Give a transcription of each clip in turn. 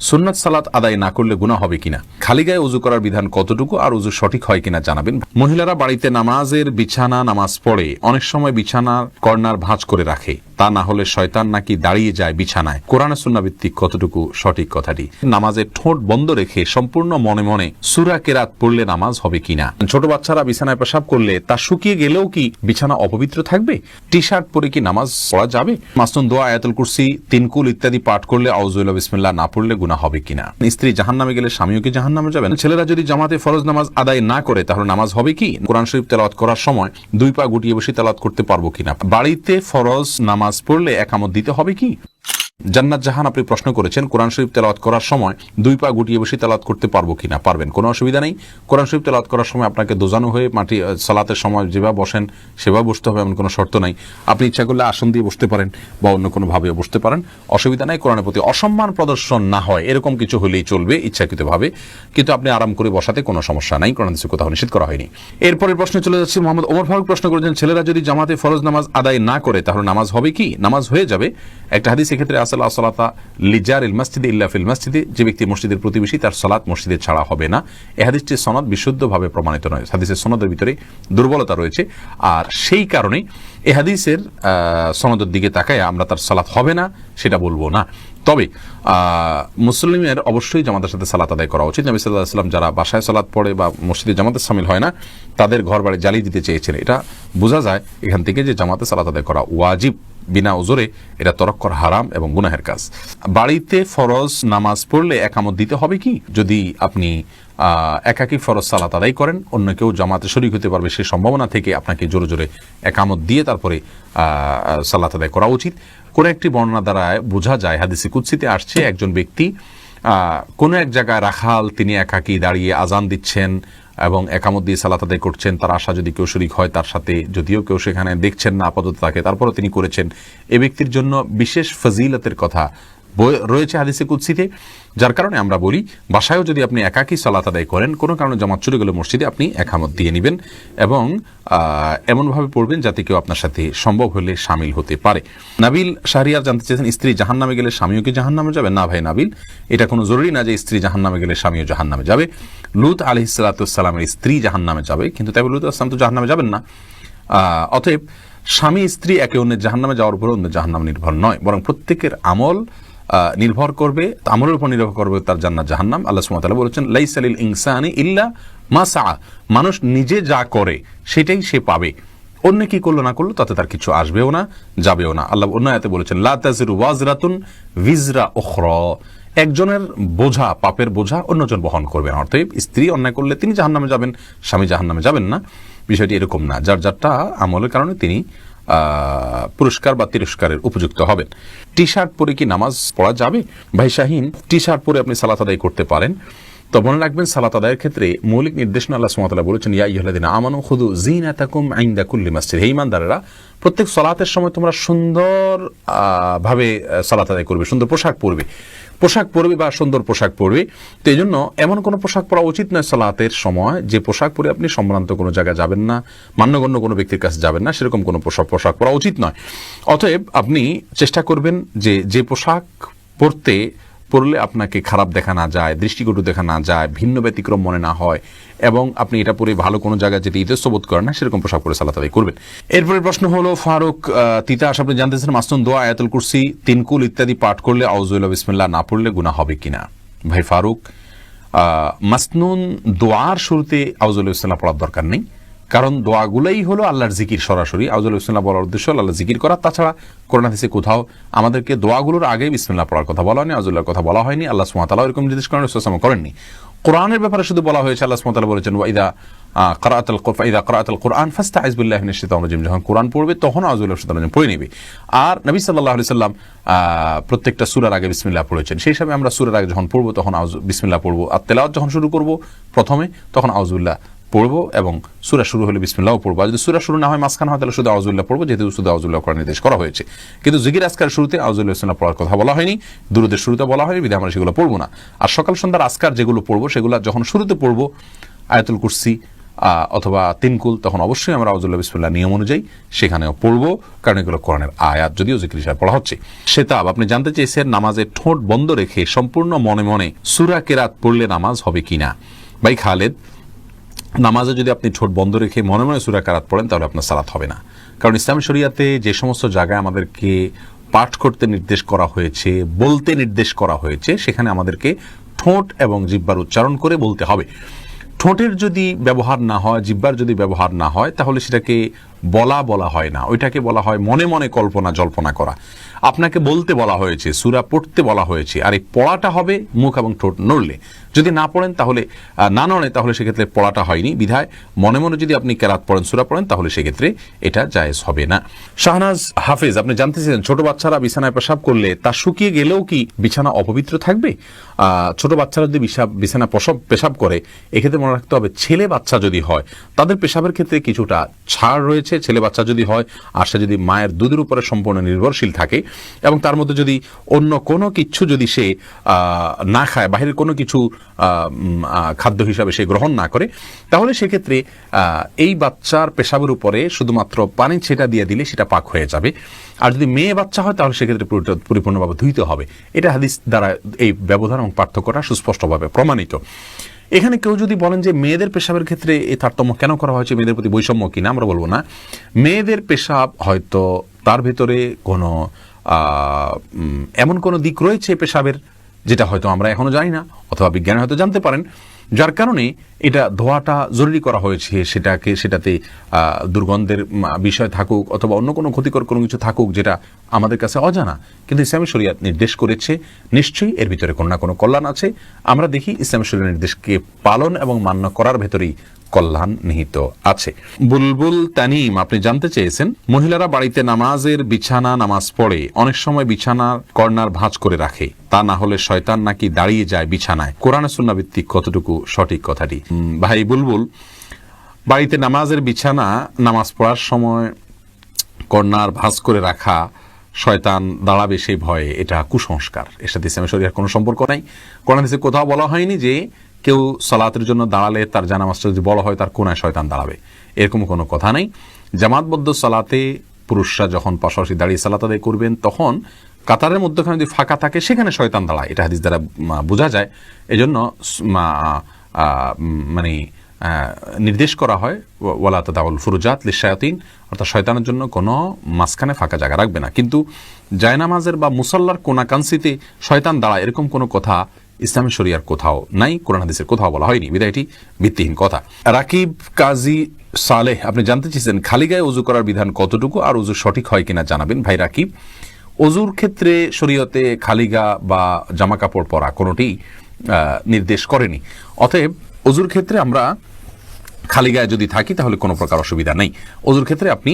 সুন্নাত সালাত আদায় না করলে গুণা হবে কিনা? খালি গায়ে উজু করার বিধান কতটুকু আর উজু সঠিক হয় কিনা জানাবেন। মহিলারা বাড়িতে নামাজের বিছানা, নামাজ পড়ে অনেক সময় বিছানার কর্নার ভাঁজ করে রাখে। তা না হলে শয়তান নাকি দাঁড়িয়ে যায় বিছানায়। কোরআন সুন্না ভিত্তিক কতটুকু সঠিক কথাটি? নামাজের ঠোঁট বন্ধ রেখে সম্পূর্ণ মনে মনে সুরা কেরাত পড়লে নামাজ হবে কিনা? ছোট বাচ্চারা বিছানায় পেশাব করলে তা শুকিয়ে গেলেও কি বিছানা অপবিত্র থাকবে? টি শার্ট পরে কি নামাজ পড়া যাবে? মাসনুন দোয়া, আয়াতুল কুরসি, তিনকুল ইত্যাদি পাঠ করলে আউজুল্লাহ বিসমিল্লাহ না পড়লে গুণা হবে কিনা? স্ত্রী জাহান্নামে গেলে স্বামীও কি জাহান জাহান্নামে যাবেন? ছেলেরা যদি জামাতে ফরজ নামাজ আদায় না করে, তাহলে নামাজ হবে কি? কোরআন শরীফ তেলাওয়াত করার সময় দুই পা গুটিয়ে বসে তেলাওয়াত করতে পারব কিনা? বাড়িতে ফরজ নামাজ পড়লে একামত দিতে হবে কি? জান্নাত জাহান আপনি প্রশ্ন করেছেন, কোরআন শরীফ তেলাওয়াত করার সময় দুই পা গুটিয়ে বসে তেলাওয়াত করতে পারব কিনা? পারবেন। কোনো অসুবিধা নেই। কোরআন শরীফ তেলাওয়াত করার সময় আপনাকে দোজানো হয়ে মাটি সালাতের সময় যেভাবে বসেন, সেভাবে বসতে হবে, এমন কোনো শর্ত নাই। আপনি ইচ্ছা করলে আসন দিয়ে বসতে পারেন বা অন্য কোনো ভাবে বসতে পারেন। অসুবিধা নাই, কোরআনের প্রতি অসম্মান প্রদর্শন না হয়। এরকম কিছু হলেই চলবে ইচ্ছাকৃতভাবে। কিন্তু আপনি আরাম করে বসাতে কোনো সমস্যা নাই, কোরআন দেশে কোথাও নিষেধ করা হয়নি। এরপরের প্রশ্নে চলে যাচ্ছে, মোহাম্মদ ওমর ফারুক প্রশ্ন করেছেন, ছেলেরা যদি জামাতে ফরজ নামাজ আদায় না করে, তাহলে নামাজ হবে কি? নামাজ হয়ে যাবে। একটা হাদিস এক্ষেত্রে আসল আসলাতা লিজার ইল মসজিদে ইল্লা ফিল মসজিদে, যে ব্যক্তি মসজিদের প্রতিবেশী তার সালাত মসজিদে ছাড়া হবে না। এ হাদিসটির সনদ বিশুদ্ধভাবে প্রমাণিত নয়। হাদিসের সনদের ভিতরে দুর্বলতা রয়েছে। আর সেই কারণে এ হাদিসের সনদের দিকে তাকায় আমরা তার সালাত হবে না, সেটা বলব না। তবে মুসলিমের অবশ্যই জামাতের সাথে সালাত আদায় করা উচিত। নবী সাল্লাহ সাল্লাম যারা বাসায় সালাত পড়ে বা মসজিদে জামাতে সামিল হয় না, তাদের ঘর বাড়ি জ্বালিয়ে দিতে চেয়েছেন। এটা বোঝা যায় এখান থেকে যে জামাতে সালাত আদায় করা ওয়াজিব। বিনা ওজোরে এটা তরক করা হারাম এবং গুনাহের কাজ। বাড়িতে ফরজ নামাজ পড়লে একামত দিতে হবে কি? যদি আপনি একাকী ফরজ সালাত আদায় করেন, অন্য কেউ জামাতে শরিক হতে পারবে সেই সম্ভাবনা থেকে আপনাকে জোরে জোরে একামত দিয়ে তারপরে সালাত আদায় করা উচিত। কোন একটি বর্ণনা দ্বারা বোঝা যায়, হাদিসি কুৎসিতে আসছে, একজন ব্যক্তি কোনো এক জায়গায় রাখাল, তিনি একাকী দাঁড়িয়ে আজান দিচ্ছেন এবং একামত দিয়ে সালাত আদায় করছেন, তার আশা যদি কেউ শরিক হয়, তার সাথে যদিও কেউ সেখানে দেখছেন না, আপাতত তাকে। তারপরও তিনি করেছেন। এ ব্যক্তির জন্য বিশেষ ফজিলতের কথা রয়েছে হাদিসে কুৎসিতে যার কারণে আমরা বলি, বাসায়ও যদি আপনি একাকী সালাত আদায় করেন, কোনো কারণে জামাত চলে গেলে মসজিদে আপনি একামত দিয়ে নেবেন এবং এমনভাবে পড়বেন যাতে কেউ আপনার সাথে সম্ভব হলে সামিল হতে পারে। নাবিল শাহরিয়ার জানতে চেয়েছেন, স্ত্রী জাহান্নামে গেলে স্বামীও কি জাহান্নামে যাবে? না ভাই নাবিল, এটা কোনো জরুরি না যে স্ত্রী জাহান্নামে গেলে স্বামীও জাহান্নামে যাবে। লুত আলি সালাতামের স্ত্রী জাহান্নামে যাবে, কিন্তু তাই লুত আসলাম তো জাহান্নামে যাবেন না। অতএব স্বামী স্ত্রী একে অন্যের জাহান্নামে যাওয়ার উপরে অন্য জাহান্নাম নির্ভর নয়, বরং প্রত্যেকের আমল নির্ভর করবে আমলের উপর নির্ভর করবে তার জান্নাত জাহান্নাম। আল্লাহ সুবহানাহু বলেছেন লাইসালিল ইনসানি ইল্লা মা সাআ। মানুষ নিজে যা করে, সেটাই সে পাবে। অন্য কি করল না করল, তাতে তার কিছু আসবেও না, যাবেও না। আল্লাহ অন্য আয়াতে বলেছেন, লা তাজিরু ওয়াজরাতুন ভিজরা উখরা। একজনের বোঝা, পাপের বোঝা অন্যজন বহন করবেন অর্থাৎ স্ত্রী অন্যায় করলে তিনি জাহান্নামে যাবেন, স্বামী জাহান্নামে যাবেন না। বিষয়টি এরকম না। যার যারটা আমলের কারণে তিনি পুরস্কার বা তিরস্কারের উপযুক্ত হবেন। টি শার্ট পরে কি নামাজ পড়া যাবে? ভাই শাহিন টি শার্ট পরে আপনি সালাত আদায় করতে পারেন। তো মনে রাখবেন, সালাত আদায়ের ক্ষেত্রে মৌলিক নির্দেশনা আল্লাহ সুমাতালা বলেছেন, ইয়া ইহলাদিন আমানু খুদু জিনাতাকুম আইন্দা কুল্লি মাসজিদ। হে ইমানদারেরা প্রত্যেক সালাতের সময় তোমরা সুন্দর ভাবে সালাত আদায় করবে, সুন্দর পোশাক পরবে। পোশাক পরবে বা সুন্দর পোশাক পরবে, তো এই জন্য এমন কোনো পোশাক পরা উচিত নয় সালাতের সময় যে পোশাক পরে আপনি সম্ভ্রান্ত কোনো জায়গায় যাবেন না, মান্যগণ্য কোনো ব্যক্তির কাছে যাবেন না, সেরকম কোনো পোশাক পোশাক পরা উচিত নয়। অতএব আপনি চেষ্টা করবেন যে যে পোশাক পরতে পড়লে আপনাকে খারাপ দেখা না যায়, দৃষ্টিকটু দেখা না যায়, ভিন্ন ব্যতিক্রম মনে না হয় এবং আপনি এটা পরে ভালো কোনো জায়গায় যেতে ইতস্ত বোধ করেন না, সেরকম পোশাক পরে সালাত আদায় করবেন। এরপরে প্রশ্ন হলো, ফারুক তিতাস আপনি জানতেছেন মাসুন দোয়া, আয়াতুল কুরসি, তিনকুল ইত্যাদি পাঠ করলে আউজুল্লাহ বিসমিল্লাহ না পড়লে গুনাহ হবে কিনা? ভাই ফারুক মাসনুন দোয়ার শুরুতে আউজুল্লাহ ইসলাম পড়ার দরকার নেই। কারণ দোয়াগুলোই হলো আল্লাহর জিকির সরাসরি। আউজুল ইসলাম বলার উদ্দেশ্য আল্লাহ জিকির করা। তাছাড়া করোনা হাদিসে কোথাও আমাদেরকে দোয়াগুলোর আগে বিসমিল্লাহ পড়ার কথা বলা হয়নি আউজুল্লাহর কথা বলা হয়নি। আল্লাহ সুমাতালা এরকম নির্দেশ করেন রসুলাম করেননি। কোরআনের ব্যাপারে শুধু বলা হয়েছে, আল্লাহ সুমাতালা বলেছেন ওয়াইদা ইদা কোরআন আইজবুল্লাহ নিশ্চিত যখন কোরআন পড়বে তখন আউজুল্লাহ সাল্লাম পড়ে নেবে। আর নবী সাল্লাহ আলি সাল্লাম প্রত্যেকটা সুরার আগে বিসমিল্লাহ পড়েছেন। সেই হিসাবে আমরা সুরার আগে যখন পড়ব, তখন আউজ, বিসমিল্লাহ পড়ব। আর তেলাওয়াত যখন শুরু করব প্রথমে, তখন আউজুল্লাহ পড়ব এবং সুরা শুরু হলে বিসমিল্লাহ পড়ব। যদি সুরা শুরু না হয়, মাঝখানে হয়, তাহলে শুধু আউজুল্লাহ পড়ব, যেহেতু শুধু আউজুল্লাহ করার নির্দেশ করা হয়েছে। কিন্তু জিকির আজকার শুরুতে আউজুল্লাহ ইসলাম পড়ার কথা বলা হয়নি, দুরুদের শুরুতে বলা হয়নি বিধে আমরা সেগুলো পড়ব না। আর সকাল সন্ধ্যার আজকার যেগুলো পড়ব, সেগুলো যখন শুরুতে পড়ব, আয়াতুল কুরসি অথবা তিনকুল, তখন অবশ্যই আমরা আউজুল্লাহ বিসমুল্লাহ নিয়ম অনুযায়ী সেখানেও পড়ব, কারণ এগুলো কোরআনের আয়াত, যদিও জিকির হিসাবে পড়া হচ্ছে। সেতাব, আপনি জানতে চেয়েছেন নামাজে ঠোঁট বন্ধ রেখে সম্পূর্ণ মনে মনে সুরা কেরাত পড়লে নামাজ হবে কিনা? ভাই খালেদ নামাজে যদি আপনি ঠোঁট বন্ধ রেখে মনে মনে সুরা কারাত পড়েন, তাহলে আপনার সালাত হবে না। কারণ ইসলাম শরিয়াতে যে সমস্ত জায়গায় আমাদেরকে পাঠ করতে নির্দেশ করা হয়েছে, বলতে নির্দেশ করা হয়েছে, সেখানে আমাদেরকে ঠোঁট এবং জিব্বার উচ্চারণ করে বলতে হবে। ঠোঁটের যদি ব্যবহার না হয় জিব্বার যদি ব্যবহার না হয়, তাহলে সেটাকে বলা বলা হয় না। ওইটাকে বলা হয় মনে মনে কল্পনা জল্পনা করা। আপনাকে বলতে বলা হয়েছে, সুরা পড়তে বলা হয়েছে, আর এই পড়াটা হবে মুখ এবং ঠোঁট নড়লে। যদি না পড়েন তাহলে না নড়ে তাহলে সেক্ষেত্রে পড়াটা হয়নি বিধায়। মনে মনে যদি আপনি কেরাত পড়েন, সুরা পড়েন, তাহলে সেক্ষেত্রে এটা জায়েজ হবে না। শাহনাজ হাফেজ, আপনি জানতে চাইছেন ছোট বাচ্চারা বিছানায় পেশাব করলে তা শুকিয়ে গেলেও কি বিছানা অপবিত্র থাকবে? ছোট বাচ্চারা যদি বিছানা প্রসব, পেশাব করে, এক্ষেত্রে মনে রাখতে হবে, ছেলে বাচ্চা যদি হয়, তাদের পেশাবের ক্ষেত্রে কিছুটা ছাড় রয়েছে। ছেলে বাচ্চা যদি হয় আর সে যদি মায়ের দুধের উপরে সম্পূর্ণ নির্ভরশীল থাকে এবং তার মধ্যে যদি অন্য কোনো কিছু যদি সে না খায়, বাহিরের কোনো কিছু খাদ্য হিসাবে সে গ্রহণ না করে, তাহলে সেক্ষেত্রে এই বাচ্চার পেশাবের উপরে শুধুমাত্র পানি ছেটা দিয়ে দিলে সেটা পাক হয়ে যাবে। আর যদি মেয়ে বাচ্চা হয়, তাহলে সেক্ষেত্রে পরিপূর্ণভাবে ধুইতে হবে। এটা হাদিস দ্বারা এই ব্যবধান এবং পার্থক্যটা সুস্পষ্টভাবে প্রমাণিত। এখানে কেউ যদি বলেন যে মেয়েদের পেশাবের ক্ষেত্রে এই তারতম্য কেন করা হয়েছে, মেয়েদের প্রতি বৈষম্য কিনা আমরা বলব না। মেয়েদের পেশাব হয়তো তার ভেতরে কোনো এমন কোনো দিক রয়েছে পেশাবের, যেটা হয়তো আমরা এখনও জানি না, অথবা বিজ্ঞানী হয়তো জানতে পারেন। যার কারণে এটা ধোয়াটা জরুরি করা হয়েছে সেটাকে, সেটাতে দুর্গন্ধের বিষয় থাকুক অথবা অন্য কোনো ক্ষতিকর কোনো কিছু থাকুক যেটা আমাদের কাছে অজানা। কিন্তু ইসলামী শরিয়াত নির্দেশ করেছে, নিশ্চয়ই এর ভিতরে কোনো না কোনো কল্যাণ আছে। আমরা দেখি ইসলামী শরিয়া নির্দেশকে পালন এবং মান্য করার ভেতরেই কল্যাণ নিহিত আছে। বুলবুল তানিম, আপনি জানতে চেয়েছেন, মহিলারা বাড়িতে নামাজের বিছানা, নামাজ পড়ে অনেক সময় বিছানার কর্নার ভাঁজ করে রাখে। তা না হলে শয়তান নাকি দাঁড়িয়ে যায় বিছানায়। কোরআন সুন্না ভিত্তিক কতটুকু সঠিক কথাটি? ভাই বুলবুল, বাড়িতে নামাজের বিছানা, নামাজ পড়ার সময় কর্নার ভাঁজ করে রাখা, শয়তান দাঁড়াবে সেই ভয়ে এটা কুসংস্কার। এর সাথে ইসলামের শরীরের কোনো সম্পর্ক নাই। কোরআন কোথাও বলা হয়নি যে কেউ সালাতের জন্য দাঁড়ালে তার জানামাজটা যদি বড় হয়, তার কোনায় শয়তান দাঁড়াবে। এরকম কোনো কথা নেই। জামাতবদ্ধ সালাতে পুরুষরা যখন পাশাপাশি দাঁড়িয়ে সালাত আদায় করবেন, তখন কাতারের মধ্যখানে যদি ফাঁকা থাকে, সেখানে শয়তান দাঁড়ায়। এটা হাদিস দ্বারা বোঝা যায়। এজন্য মানে নির্দেশ করা হয় ওয়ালা তাদাউল ফুরুজাত লিশায়াতিন অর্থাৎ শয়তানের জন্য কোনো মাঝখানে ফাঁকা জায়গা রাখবে না। কিন্তু জায়নামাজের বা মুসল্লার কোনাকাংশিতে শয়তান দাঁড়ায়, এরকম কোনো কথা ইসলামী শরিয়ার কোথাও নাই, কোরআন হাদিসের কোথাও বলা হয়নি। বিদায় এটি ভিত্তিহীন কথা। রাকিব কাজী সালেহ, আপনি জানতে চেয়েছেন, খালি গায়ে উজু করার বিধান কতটুকু আর উজু সঠিক হয় কিনা জানাবেন ভাই রাকিব। অজুর ক্ষেত্রে শরীয়তে খালিগা বা জামা কাপড় পরা কোনোটি নির্দেশ করেনি। অতএব অজুর ক্ষেত্রে আমরা খালি গায়ে যদি থাকি, তাহলে কোনো প্রকার অসুবিধা নেই। ওজুর ক্ষেত্রে আপনি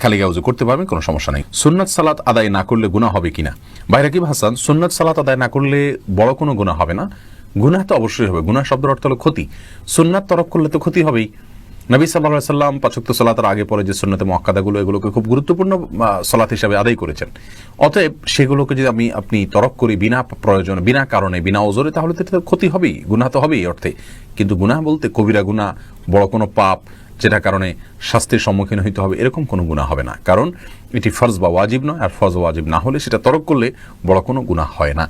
খালি গায়ে উজু করতে পারবেন, কোনো সমস্যা নেই। সুন্নাত সালাত আদায় না করলে গুণা হবে কিনা? বাইরাকিব হাসান, সুন্নাত সালাত আদায় না করলে বড় কোনো গুণা হবে না। গুনাহ তো অবশ্যই হবে। গুনাহ শব্দের অর্থ হলো ক্ষতি। সুন্নাত তরফ করলে তো ক্ষতি হবেই। নবী সাল্লাহ সাল্লাম পাচক্ত সালাতের আগে পরে যে সুন্নতে মক্কাদাগুলো এগুলোকে খুব গুরুত্বপূর্ণ সলাত হিসাবে আদায় করেছেন। অতএব সেগুলোকে যদি আমি, আপনি তরক করি বিনা প্রয়োজনে, বিনা কারণে, বিনা ওজরে, তাহলে তো ক্ষতি হবেই, গুনাহ তো হবেই অর্থে। কিন্তু গুনাহ বলতে কবিরা গুনাহ, বড় কোনো পাপ যেটা কারণে শাস্তির সম্মুখীন হইতে হবে, এরকম কোনো গুনাহ হবে না। কারণ এটি ফরজ বা ওয়াজিব নয়, আর ফরজ ওয়াজিব না হলে সেটা তরক করলে বড় কোনো গুনাহ হয় না।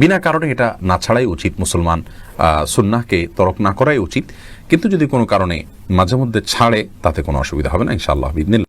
বিনা কারণে এটা না ছাড়াই উচিত মুসলমান সুন্নাহকে তরক না করাই উচিত। কিন্তু যদি কোনো কারণে মাঝে মধ্যে ছাড়ে, তাতে কোনো অসুবিধা হবে না, ইনশাআল্লাহ বিদিন